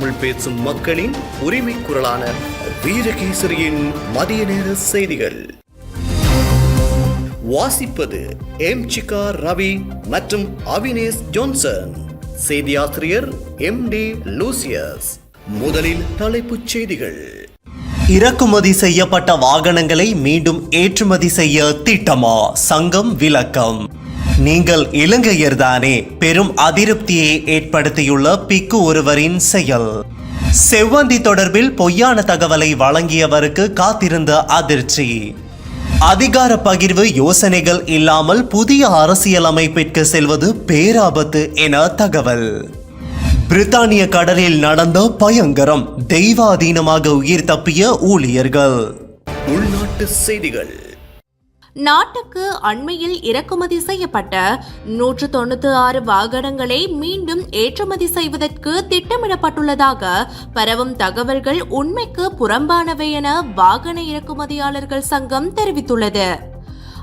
தமிழ் பேசும் மக்களின் உரிமை குரலான வீரகேசரியின் மதிய நேர செய்திகள். வாசிப்பது எம் சிகா ரவி மற்றும் அவினேஷ் ஜோன்சன். செய்தியாசிரியர் எம் டி லூசியஸ். முதலில் தலைப்புச் செய்திகள். இறக்குமதி செய்யப்பட்ட வாகனங்களை மீண்டும் ஏற்றுமதி செய்ய திட்டமா? சங்கம் விளக்கம். நீங்கள் இலங்கையர்தானே பெரும் அதிருப்தியை ஏற்படுத்தியுள்ள பிக்கு ஒருவரின் செயல். செவ்வந்தி தொடர்பில் பொய்யான தகவலை வழங்கியவருக்கு காத்திருந்த அதிர்ச்சி. அதிகார பகிர்வு யோசனைகள் இல்லாமல் புதிய அரசியலமைப்பிற்கு செல்வது பேராபத்து என தகவல். பிரித்தானிய கடலில் நடந்த பயங்கரம் தெய்வாதீனமாக உயிர் தப்பிய ஊழியர்கள். உள்நாட்டு செய்திகள். நாட்டுக்கு அண்மையில் இறக்குமதி செய்யப்பட்ட நூற்று தொண்ணூத்தி ஆறு வாகனங்களை மீண்டும் ஏற்றுமதி செய்வதற்கு திட்டமிடப்பட்டுள்ளதாக பரவும் தகவல்கள் உண்மைக்கு புறம்பானவை என வாகன இறக்குமதியாளர்கள் சங்கம் தெரிவித்துள்ளது.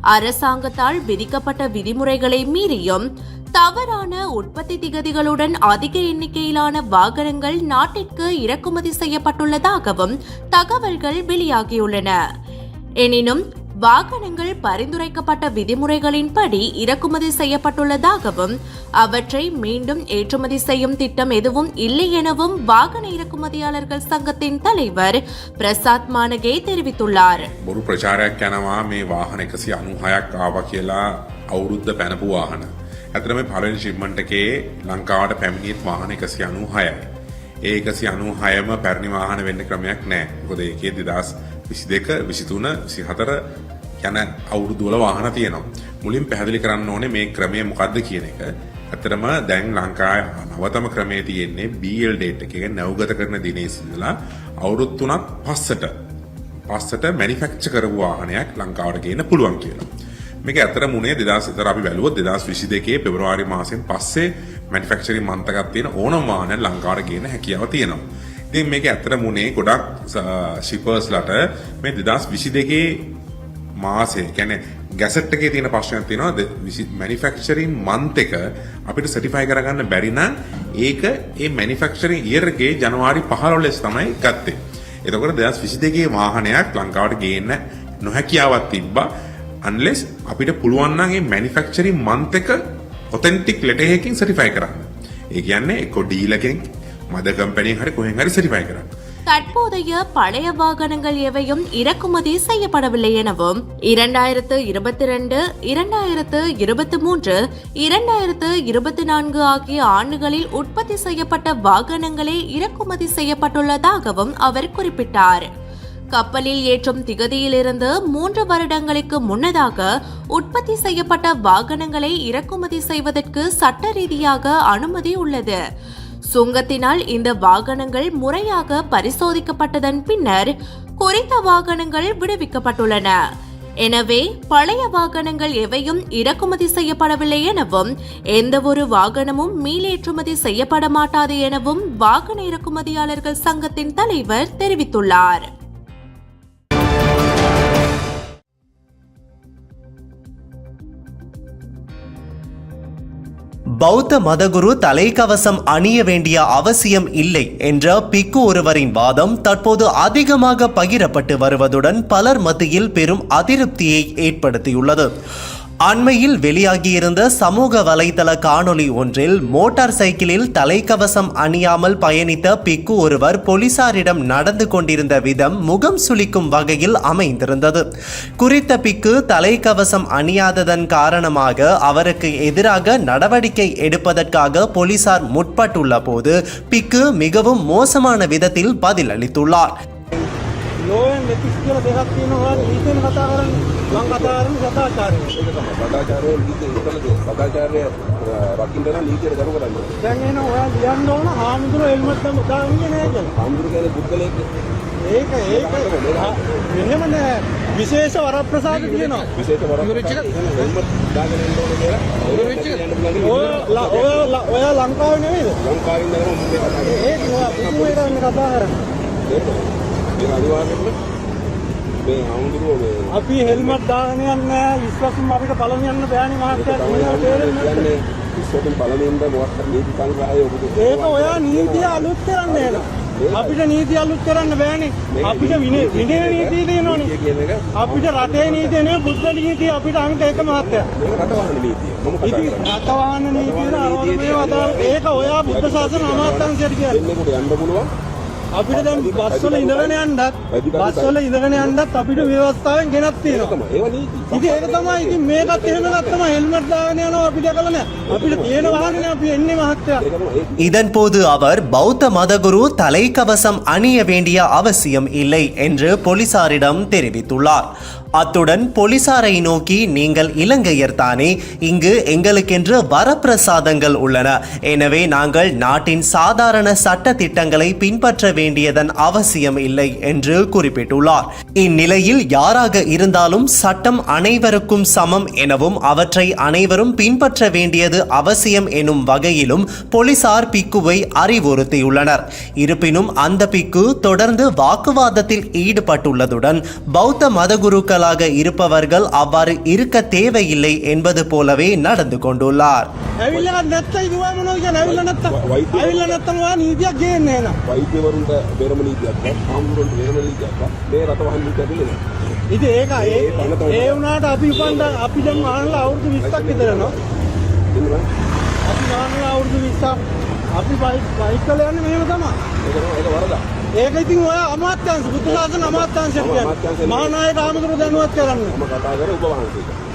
அரசாங்கத்தால் விதிக்கப்பட்ட விதிமுறைகளை மீறியும் தவறான உற்பத்தி திகதிகளுடன் அதிக எண்ணிக்கையிலான வாகனங்கள் நாட்டிற்கு இறக்குமதி செய்யப்பட்டுள்ளதாகவும் தகவல்கள் வெளியாகியுள்ளன. எனினும் வாகனங்கள் பரிந்துரைக்கப்பட்ட விதிமுறைகளின்படி இறக்குமதி செய்யப்பட்டுள்ளதாகவும் அவற்றை மீண்டும் ஏற்றுமதி செய்யும் திட்டம் எதுவும் இல்லை எனவும் வாகன இறக்குமதியாளர்கள் சங்கத்தின் தலைவர் பிரசாத் மானகே தெரிவித்துள்ளார் ஒரு பிரச்சாரයක් යනවා මේ වාහන 196ක් ආවා කියලා අවුරුද්ද පැනපු වාහන. ඇත්තටම පළවෙනි ෂිප්මන්ට් එකේ ලංකාවට පැමිණියත් වාහන 196යි. ඒ 196ම පැරණි වාහන වෙන්න ක්‍රමයක් නැහැ. මොකද ඒකේ 2022 23 24 යන අවුරුදු වල වාහන තියෙනවා. මුලින් පැහැදිලි කරන්න ඕනේ මේ ක්‍රමය මොකද්ද කියන එක. ඇත්තටම දැන් ලංකාවේ නවතම ක්‍රමයේ තියෙන්නේ BL date එක කියන්නේ නැවගත කරන දිනේ ඉඳලා අවුරුදු 3ක් පස්සට පස්සට මැනුෆැක්චර් කරපු වාහනයක් ලංකාවට ගේන්න පුළුවන් කියලා. මේක ඇත්තටම උනේ 2004 අපි බැලුවොත් 2022 පෙබරවාරි මාසෙන් පස්සේ මැනුෆැක්චරින් මන්තකයක් තියෙන ඕනම වාහනයක් ලංකාවට ගේන්න හැකියාව තියෙනවා. ඉතින් මේක ඇත්තටම උනේ ගොඩක් ෂිපර්ස්ලට මේ 2022 මාසේ කැන ගැසට් එකේ තියෙන ප්‍රශ්නයක් තියෙනවා. මැනිෆෙක්චරින් මන්ත් එක අපිට සටිෆයි කරගන්න බැරි නම් ඒක ඒ මැනිෆෙක්චරින් ඉයර් එකේ ජනවාරි 15 ලෙස තමයි ගත්තේ. එතකොට දෙදස් විසි දෙකේ වාහනයක් ලංකාවට ගේන්න නොහැකියාවත් තිබ්බා. අන්ලෙස් අපිට පුළුවන්න්නගේ මැනිෆෙක්චරි මන්තක ඔතෙන්ටික් ලෙටහකින් සටිෆයි කරන්න. ඒ කියන්නේ එකො ඩීලකෙන් මද කම්පැනිය හරි කොහෙන් හරි සටිෆයි කරන්න. தற்போதைய பழைய வாகனங்கள் எவையும் இறக்குமதி செய்யப்படவில்லை எனவும் இரண்டாயிரத்து இருபத்தி ரெண்டு இரண்டாயிரத்து இருபத்தி மூன்று இரண்டாயிரத்து இருபத்தி நான்கு ஆகிய ஆண்டுகளில் உற்பத்தி செய்யப்பட்ட வாகனங்களே இறக்குமதி செய்யப்பட்டுள்ளதாகவும் அவர் குறிப்பிட்டார். கப்பலில் ஏற்றும் திகதியிலிருந்து மூன்று வருடங்களுக்கு முன்னதாக உற்பத்தி செய்யப்பட்ட வாகனங்களை இறக்குமதி செய்வதற்கு சட்ட ரீதியாக அனுமதி உள்ளது. சுங்கத்தினால் இந்த வாகனங்கள் முறையாக பரிசோதிக்கப்பட்டதன் பின்னர் குறித்த வாகனங்கள் விடுவிக்கப்பட்டுள்ளன. எனவே பழைய வாகனங்கள் எவையும் இறக்குமதி செய்யப்படவில்லை எனவும் எந்த ஒரு வாகனமும் மீளேற்றுமதி செய்யப்பட மாட்டாது எனவும் வாகன இறக்குமதியாளர்கள் சங்கத்தின் தலைவர் தெரிவித்துள்ளார். பௌத்த மதகுரு தலைக்கவசம் அணிய வேண்டிய அவசியம் இல்லை என்ற பிக்கு ஒருவரின் வாதம் தற்போது அதிகமாக பகிரப்பட்டு வருவதுடன் பலர் மத்தியில் பெரும் அதிருப்தியை ஏற்படுத்தியுள்ளது. அண்மையில் வெளியாகியிருந்த சமூக வலைதள காணொளி ஒன்றில் மோட்டார் சைக்கிளில் தலைக்கவசம் அணியாமல் பயணித்த பிக்கு ஒருவர் போலீசாரிடம் நடந்து கொண்டிருந்த விதம் முகம் சுளிக்கும் வகையில் அமைந்திருந்தது. குறித்த பிக்கு தலைக்கவசம் அணியாததன் காரணமாக அவருக்கு எதிராக நடவடிக்கை எடுப்பதற்காக போலீசார் முற்பட்டுள்ள போது பிக்கு மிகவும் மோசமான விதத்தில் பதிலளித்துள்ளார். ලෝයෙන් මෙතිස් කියල දෙකක් තියෙනවා නීතියෙන් කතා කරන්නේ මං කතා කරන්නේ සදාචාරය. සදාචාරය නීති එතනද සදාචාරය රකින්න නම් නීතියට ගරු කරන්න ඕනේ. දැන් එන ඔයා ලියන්න ඕන හාමුදුරුවෝ හෙල්මට් එක දාන්නේ නෑ කියලා. හාමුදුරු කියන්නේ පුද්ගලයෙක් ඒක ඒක මෙහෙම නෑ විශේෂ වරප්‍රසාද තියෙනවා. විශේෂ වරක් හෙල්මට් දාගෙන ඉන්න ඕනේ කියලා. ඔය ලංකාවේ නෙමෙයිද? ලංකාවේ ඉඳලා මම කතා කරන්නේ. ඒක ඔයා කතා කරන්නේ. ඒක අනිවාර්යෙන්ම මේ හාමුදුරුවෝ මේ අපි හෙල්මට් දාගෙන යන්නේ නෑ විශ්වාසම අපිට බලන්න යන්න බෑනේ මහත්තයා. කියන්නේ ඉස්සරහින් බලනින්ද මොකක් නීති සංග්‍රහය ඔබ ඒක ඔයා නීතිය අලුත් කරන්න එන. අපිට නීතිය අලුත් කරන්න බෑනේ. අපිට විනය විනය නීතිය තියෙනවනේ. අපිට රටේ නීතිය නේ බුද්ධ නීතිය අපිට අංක එක මහත්තයා. රටවහන නීතිය මම කතා කරන්නේ රටවහන නීතිය මේ අදාළ ඒක ඔයා බුද්ධ ශාසන අමාත්‍යාංශයට කියන්නේ. දෙන්නෙකුට යන්න පුළුවන් අපිට දැන් බස් වල ඉඳගෙන යන්නත් බස් වල ඉඳගෙන යන්නත් අපිට ව්‍යවස්ථාවෙන් ගෙනත් තියෙනවා. තමයි ඒවා නීති ඉතින් ඒක තමයි ඉතින් මේකත් එහෙම ගත්තම හෙල්මට් දාගෙන යනවා අපි දැකලා නෑ. අපිට තියෙන වාහනේ අපි එන්නේ මහත්තයා. ඒක තමයි ඒ இதன்போது அவர் பௌத்த மதகுரு தலைக்கவசம் அணிய வேண்டிய அவசியம் இல்லை என்று போலீசாரிடம் தெரிவித்துள்ளார் அத்துடன் போலீசாரை நோக்கி நீங்கள் இலங்கையர் தானே? இங்கு எங்களுக்கென்று வரப்பிரசாதங்கள் உள்ளன. எனவே நாங்கள் நாட்டின் சாதாரண சட்ட திட்டங்களை பின்பற்ற வேண்டியதன் அவசியம் இல்லை என்று குறிப்பிட்டுள்ளார். இந்நிலையில் யாராக இருந்தாலும் சட்டம் அனைவருக்கும் சமம் எனவும் அவற்றை அனைவரும் பின்பற்ற வேண்டியது அவசியம் எனும் வகையிலும் போலீசார் பிக்குவை அறிவுறுத்தியுள்ளனர். இருப்பினும் அந்த பிக்கு தொடர்ந்து வாக்குவாதத்தில் ஈடுபட்டுள்ளதுடன் பௌத்த மதகுருக்கள் மக்களாக இருப்பவர்கள் அவ்வாறு இருக்க தேவையில்லை என்பது போலவே நடந்து கொண்டுள்ளார் ಇದು ಏಕ ಏನಾಟ ಅಪಿ ಬಂದ ಅಪಿ ನಮ್ಮ ಆನ್ಲ ಅವ್ರದ್ದು ವಿಸ್ತಾಕಿದ್ದಾರೇನೋ ಅಪಿ ಆನ್ಲ ಅವ್ರದ್ದು ವಿಸ್ತಾ ಅಪಿ ಬೈಕ್ ಬೈಕಲ್ಲಿ ಏನು ಹೇಳ್ದಮ್ಮ ವರದ ඒක ඉතින් ඔය අමාත්‍යංශ බුද්ධාසන අමාත්‍යංශ කියන්නේ. මහානායක ආමතුරු දැනුවත් කරන්න. මම කතා කරේ ඔබ වහන්සේට.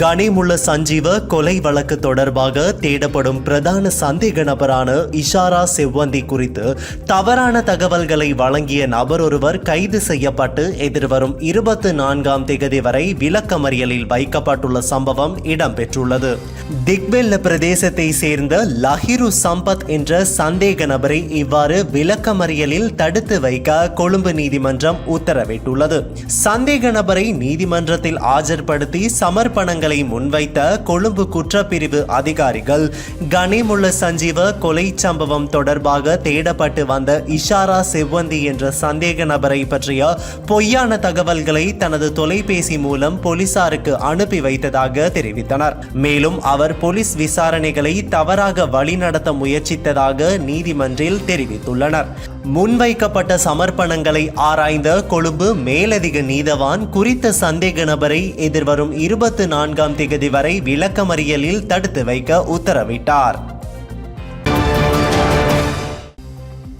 கனிமுள்ள சஞ்சீவ கொலை வழக்கு தொடர்பாக தேடப்படும் பிரதான சந்தேக நபரான இஷாரா செவ்வந்தி குறித்து தவறான தகவல்களை வழங்கிய நபர் ஒருவர் கைது செய்யப்பட்டு எதிர்வரும் இருபத்தி நான்காம் தேதி வரை விளக்கமறியலில் வைக்கப்பட்டுள்ள சம்பவம் இடம்பெற்றுள்ளது. திக்வெல்ல பிரதேசத்தை சேர்ந்த லஹிரு சம்பத் என்ற சந்தேக நபரை இவ்வாறு விளக்கமறியலில் தடுத்து வைக்க கொழும்பு நீதிமன்றம் உத்தரவிட்டுள்ளது. சந்தேக நபரை நீதிமன்றத்தில் ஆஜர்படுத்தி சமர்ப்பணங்கள் முன்வைத்த கொழும்பு குற்றப்பிரிவு அதிகாரிகள் கனிமுள்ள சஞ்சீவ கொலை சம்பவம் தொடர்பாக தேடப்பட்டு வந்த இஷாரா செவ்வந்தி என்ற சந்தேக நபரை பற்றிய பொய்யான தகவல்களை தனது தொலைபேசி மூலம் போலீசாருக்கு அனுப்பி வைத்ததாக தெரிவித்தனர். மேலும் அவர் போலீஸ் விசாரணைகளை தவறாக வழிநடத்த முயற்சித்ததாக நீதிமன்றில் தெரிவித்துள்ளனர். முன்வைக்கப்பட்ட சமர்ப்பணங்களை ஆராய்ந்த கொழும்பு மேலதிக நீதவான் குறித்த சந்தேக நபரை எதிர்வரும் இருபத்தி நான்காம் தேதி வரை விளக்கமறியலில் தடுத்து வைக்க உத்தரவிட்டார்.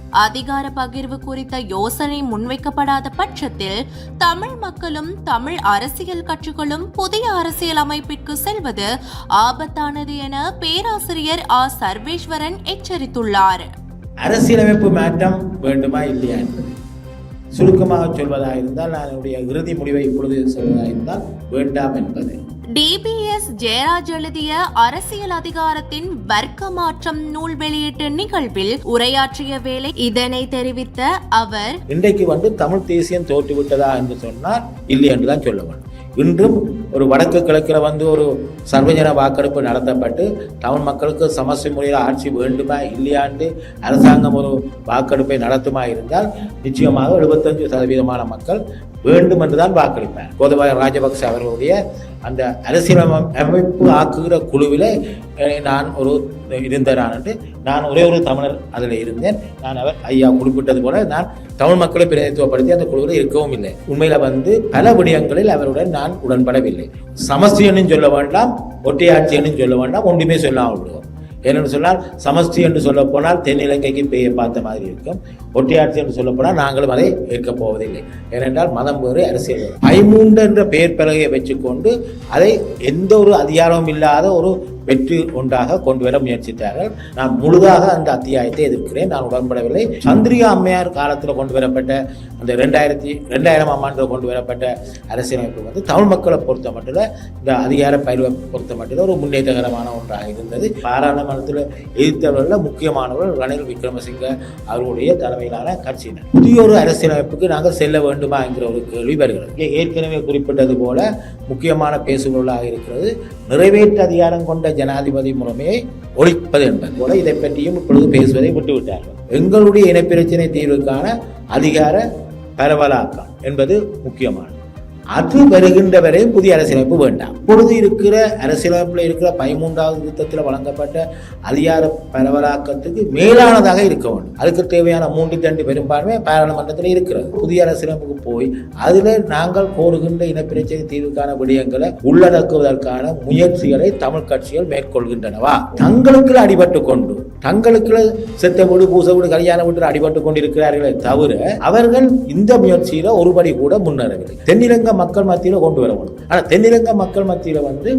அதிகார பகிர்வு குறித்த யோசனை முன்வைக்கப்படாத பட்சத்தில் தமிழ் மக்களும் தமிழ் அரசியல் கட்சிகளும் புதிய அரசியல் அமைப்பிற்கு செல்வது ஆபத்தானது என பேராசிரியர் ஆ. சர்வேஸ்வரன் எச்சரித்துள்ளார். அரசியலமைப்பு மாற்றம் வேண்டுமா இல்லையா என்பது. சுருக்கமாக சொல்வதாக இருந்தால் நான் என்னுடைய இறுதி முடிவை இப்பொழுது சொல்வதாக இருந்தால் வேண்டாம் என்பது. டிபிஎஸ் ஜெயராஜ் எழுதிய அரசியல் அதிகாரத்தின் வர்க்க மாற்றம் நூல் வெளியீட்டு நிகழ்வில் உரையாற்றிய வேளை இதனை தெரிவித்த அவர் இன்றைக்கு வந்து தமிழ் தேசியம் தோற்றுவிட்டதா என்று சொன்னால் இல்லை என்று தான் சொல்ல வேண்டும். இன்றும் ஒரு வடக்கு கிழக்கில் வந்து ஒரு சர்வஜன வாக்கெடுப்பு நடத்தப்பட்டு தமிழ் மக்களுக்கு சமஸ்தி முறையில் ஆட்சி வேண்டுமா இல்லையாண்டு அரசாங்கம் ஒரு வாக்கெடுப்பை நடத்துமா இருந்தால் நிச்சயமாக எழுபத்தஞ்சு சதவீதமான மக்கள் வேண்டும் என்றுதான் வாக்களிப்பார். கோதபாய ராஜபக்ச அவர்களுடைய அந்த அரசியல் அமைப்பு ஆக்குகிற குழுவில் நான் ஒரு இருந்த நான் நான் ஒரே ஒரு தமிழர் அதில் இருந்தேன். நான் அவர் ஐயா குறிப்பிட்டது போல நான் தமிழ் மக்களை பிரதிநிதித்துவப்படுத்தி அந்த குழுவில் இருக்கவும் இல்லை. உண்மையில் வந்து பல விடயங்களில் அவருடன் நான் உடன்படவில்லை. சமஸ்தி சொல்ல வேண்டாம் ஒற்றையாட்சி சொல்ல வேண்டாம் ஒன்றுமே சொல்லாமல் விடுவோம். ஏனென்று சொன்னால் சமஸ்தி என்று சொல்ல போனால் தென்னிலங்கைக்கு பார்த்த மாதிரி இருக்கும். ஒட்டியாட்சி என்று சொல்ல போனால் நாங்களும் அதை ஏற்கப் போவதில்லை. ஏனென்றால் மதம் வேறு அரசியல் வேறு. ஐமூண்டு என்ற பெயர் பலகையை வச்சுக்கொண்டு அதை எந்த ஒரு அதிகாரமும் இல்லாத ஒரு வெற்றி ஒன்றாக கொண்டு வர முயற்சித்தார்கள். நான் முழுதாக அந்த அத்தியாயத்தை எதிர்க்கிறேன். நான் உடன்படவில்லை. சந்திரிகா அம்மையார் காலத்தில் கொண்டு வரப்பட்ட அந்த ரெண்டாயிரத்தி ரெண்டாயிரமாம் ஆண்டு கொண்டு வரப்பட்ட அரசியலமைப்பு வந்து தமிழ் மக்களை பொறுத்த மட்டும் இந்த அதிகார பயிர்வை பொறுத்த மட்டும் ஒரு முன்னேற்றகரமான ஒன்றாக இருந்தது. பாராளுமன்றத்தில் எதிர்த்தவர்களில் முக்கியமானவர்கள் ரணில் விக்ரமசிங்க அவர்களுடைய தலைமையிலான கட்சியினர். புதிய ஒரு அரசியலமைப்புக்கு நாங்கள் செல்ல வேண்டுமா என்கிற ஒரு கேள்வி வருகிறது. ஏற்கனவே குறிப்பிட்டது போல முக்கியமான பேசுபொருளாக இருக்கிறது. நிறைவேற்று அதிகாரம் கொண்ட ஜனாதிபதி முறைமையை ஒழிப்பது என்பது. போல இதை பற்றியும் இப்பொழுது பேசுவதை விட்டுவிட்டார்கள் எங்களுடைய இனப்பிரச்சினை தீர்வுக்கான அதிகார பரவலாக்கம் என்பது முக்கியமானது. அது வருகின்ற வரை புதிய அரசியலமைப்பு வேண்டாம். பொழுது இருக்கிற அரசியலமைப்பில் இருக்கிற பதிமூன்றாவது யுத்தத்தில் வழங்கப்பட்ட அதிகார பரவலாக்கத்துக்கு மேலானதாக இருக்க வேண்டும். அதுக்கு தேவையான மூன்று தண்டு பெரும்பான்மை பாராளுமன்றத்தில் இருக்கிறது. புதிய அரசியலமைப்புக்கு போய் அதில் நாங்கள் கோருகின்ற இனப்பிரச்சனை தீர்வுக்கான விடயங்களை உள்ளடக்குவதற்கான முயற்சிகளை தமிழ் கட்சிகள் மேற்கொள்கின்றனவா? தங்களுக்கு அடிபட்டு கொண்டு தங்களுக்கு செத்த வீடு பூச வீடு கல்யாண வீட்டில் அடிபட்டு கொண்டிருக்கிறார்களே தவிர அவர்கள் இந்த முயற்சியில ஒருபடி கூட முன்னேறவில்லை. தென்னிலங்க மக்கள் மத்தியில கொண்டு வர முடியும் ஆனால் தென்னிலங்க மக்கள் மத்தியில வந்து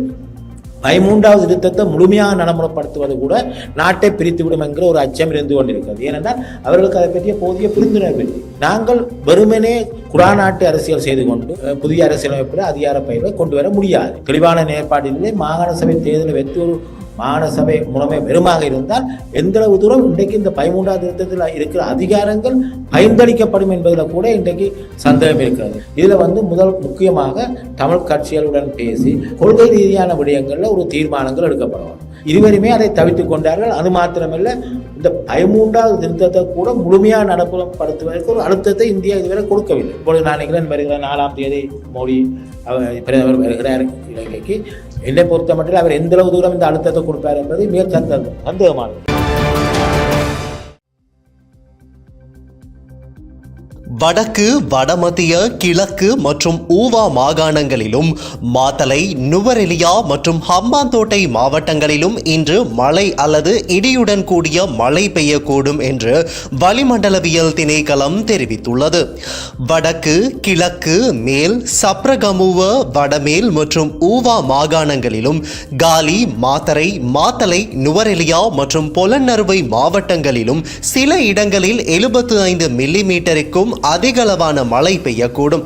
பதிமூன்றாவது திருத்தத்தை முழுமையாக நடைமுறைப்படுத்துவது கூட நாட்டை பிரித்துவிடும் என்கிற ஒரு அச்சம் இருந்து கொண்டிருக்கிறது. ஏனென்றால் அவர்களுக்கு அதை பற்றிய போதிய புரிந்துணர்வு இல்லை. நாங்கள் வெறுமனே குராநாட்டு அரசியல் செய்து கொண்டு புதிய அரசியலமைப்பில் அதிகார பயிர்வை கொண்டு வர முடியாது. தெளிவான நிலைப்பாட்டிலே மாகாண சபை தேர்தலை வெற்றி ஒரு மாகாண சபை முறைமை வெறுமாக இருந்தால் எந்தளவு தூரம் இன்றைக்கு இந்த பதிமூன்றாவது திருத்தத்தில் இருக்கிற அதிகாரங்கள் பயன்பளிக்கப்படும் என்பதில் கூட இன்றைக்கு சந்தேகம் இருக்கிறது. இதில் வந்து முதல் முக்கியமாக தமிழ் கட்சிகளுடன் பேசி கொள்கை ரீதியான விடயங்களில் ஒரு தீர்மானங்கள் எடுக்கப்படும். இருவருமே அதை தவித்துக் கொண்டார்கள். அது மாத்திரமல்ல இந்த பதிமூன்றாவது திருத்தத்தை கூட முழுமையாக நடப்புப்படுத்துவதற்கு ஒரு அழுத்தத்தை இந்தியா இதுவரை கொடுக்கவில்லை. இப்பொழுது நான் நினைக்கிறேன் வருகிற நாலாம் தேதி மோடி பிரதமர் வருகிறார் இலங்கைக்கு. என்னை பொறுத்த மட்டும் அவர் எந்தளவு தூரம் இந்த அழுத்தத்தை கொடுப்பார் என்பது மிக சந்தேகம் சந்தேகமானது வடக்கு வடமத்திய கிழக்கு மற்றும் ஊவா மாகாணங்களிலும் மாத்தலை நுவரெலியா மற்றும் ஹம்பாந்தோட்டை மாவட்டங்களிலும் இன்று மழை அல்லது இடியுடன் கூடிய மழை பெய்யக்கூடும் என்று வளிமண்டலவியல் திணைக்களம் தெரிவித்துள்ளது. வடக்கு கிழக்கு மேல் சப்ரகமுவ வடமேல் மற்றும் ஊவா மாகாணங்களிலும் காலி மாத்தரை மாத்தலை நுவரெலியா மற்றும் பொலன்னறுவை மாவட்டங்களிலும் சில இடங்களில் எழுபத்து ஐந்து மில்லிமீட்டருக்கும் அதிகளவான மழை பெய்யக்கூடும்.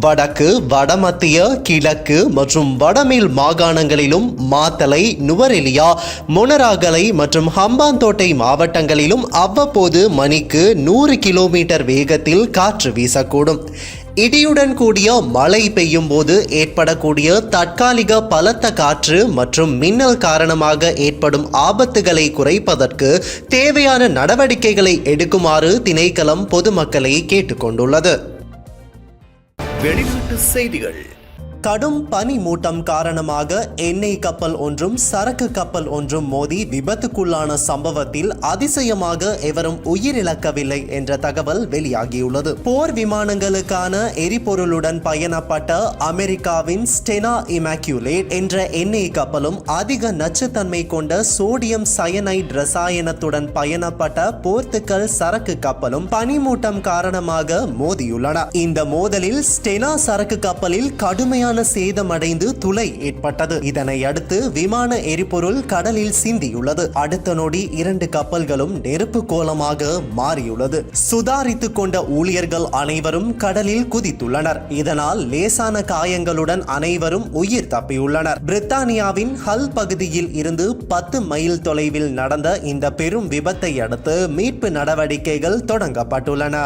வடக்கு வடமத்திய கிழக்கு மற்றும் வடமேல் மாகாணங்களிலும் மாத்தலை நுவரெலியா முனராகலை மற்றும் ஹம்பாந்தோட்டை மாவட்டங்களிலும் அவ்வப்போது மணிக்கு நூறு கிலோமீட்டர் வேகத்தில் காற்று வீசக்கூடும். இடியுடன் கூடிய மழை பெய்யும் போது ஏற்படக்கூடிய தற்காலிக பலத்த காற்று மற்றும் மின்னல் காரணமாக ஏற்படும் ஆபத்துகளை குறைப்பதற்கு தேவையான நடவடிக்கைகளை எடுக்குமாறு திணைக்களம் பொதுமக்களை கேட்டுக்கொண்டுள்ளது. வெளிநாட்டு செய்திகள். கடும் பனி மூட்டம் காரணமாக எண்ணெய் கப்பல் ஒன்றும் சரக்கு கப்பல் ஒன்றும் மோதி விபத்துக்குள்ளான சம்பவத்தில் அதிசயமாக எவரும் உயிரிழக்கவில்லை என்ற தகவல் வெளியாகியுள்ளது. போர் விமானங்களுக்கான எரிபொருளுடன் பயணப்பட்ட அமெரிக்காவின் ஸ்டெனா இமாக்யூலேட் என்ற எண்ணெய் கப்பலும் அதிக நச்சுத்தன்மை கொண்ட சோடியம் சயனைட் ரசாயனத்துடன் பயணப்பட்ட போர்த்துக்கல் சரக்கு கப்பலும் பனிமூட்டம் காரணமாக மோதியுள்ளன. இந்த மோதலில் ஸ்டெனா சரக்கு கப்பலில் கடுமையான சேதமடைந்து துளை ஏற்பட்டது. இதனை அடுத்து விமான எரிபொருள் கடலில் சிந்தியுள்ளது. அடுத்த நொடி இரண்டு கப்பல்களும் நெருப்பு கோலமாக மாறியுள்ளது. சுதாரித்துக் கொண்ட ஊழியர்கள் அனைவரும் கடலில் குதித்துள்ளனர். இதனால் லேசான காயங்களுடன் அனைவரும் உயிர் தப்பியுள்ளனர். பிரித்தானியாவின் ஹல் பகுதியில் இருந்து பத்து மைல் தொலைவில் நடந்த இந்த பெரும் விபத்தை அடுத்து மீட்பு நடவடிக்கைகள் தொடங்கப்பட்டுள்ளன.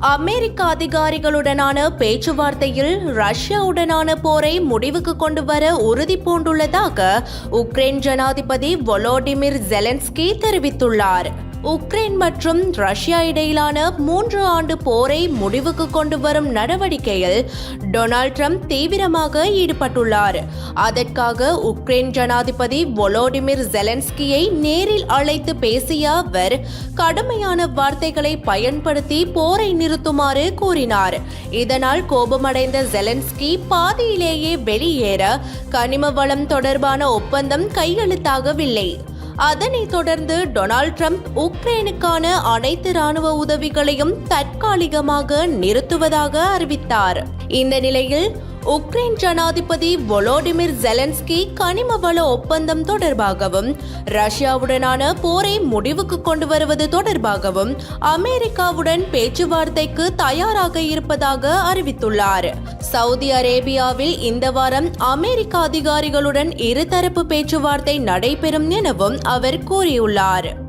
அமெரிக்க அதிகாரிகளுடனான பேச்சுவார்த்தையில் ரஷ்யாவுடனான போரை முடிவுக்கு கொண்டு வர உறுதி பூண்டுள்ளதாக உக்ரைன் ஜனாதிபதி வொலோடிமிர் ஜெலன்ஸ்கி தெரிவித்துள்ளார். உக்ரைன் மற்றும் ரஷ்யா இடையிலான மூன்று ஆண்டு போரை முடிவுக்கு கொண்டு வரும் நடவடிக்கையில் டொனால்ட் ட்ரம்ப் தீவிரமாக ஈடுபட்டுள்ளார். அதற்காக உக்ரைன் ஜனாதிபதி வொலோடிமிர் ஜெலன்ஸ்கியை நேரில் அழைத்து பேசிய அவர் கடுமையான வார்த்தைகளை பயன்படுத்தி போரை நிறுத்துமாறு கூறினார். இதனால் கோபமடைந்த ஜெலன்ஸ்கி பாதியிலேயே வெளியேற கனிம வளம் தொடர்பான ஒப்பந்தம் கையெழுத்தாகவில்லை. அதனைத் தொடர்ந்து டொனால்ட் ட்ரம்ப் உக்ரைனுக்கான அனைத்து ராணுவ உதவிகளையும் தற்காலிகமாக நிறுத்துவதாக அறிவித்தார். இந்த நிலையில் உக்ரைன் ஜனாதிபதி வொலோடிமிர் ஜெலன்ஸ்கி கனிம வள ஒப்பந்தம் தொடர்பாகவும் ரஷ்யாவுடனான போரை முடிவுக்கு கொண்டு வருவது தொடர்பாகவும் அமெரிக்காவுடன் பேச்சுவார்த்தைக்கு தயாராக இருப்பதாக அறிவித்துள்ளார். சவுதி அரேபியாவில் இந்த வாரம் அமெரிக்க அதிகாரிகளுடன் இருதரப்பு பேச்சுவார்த்தை நடைபெறும் எனவும் அவர் கூறியுள்ளார்.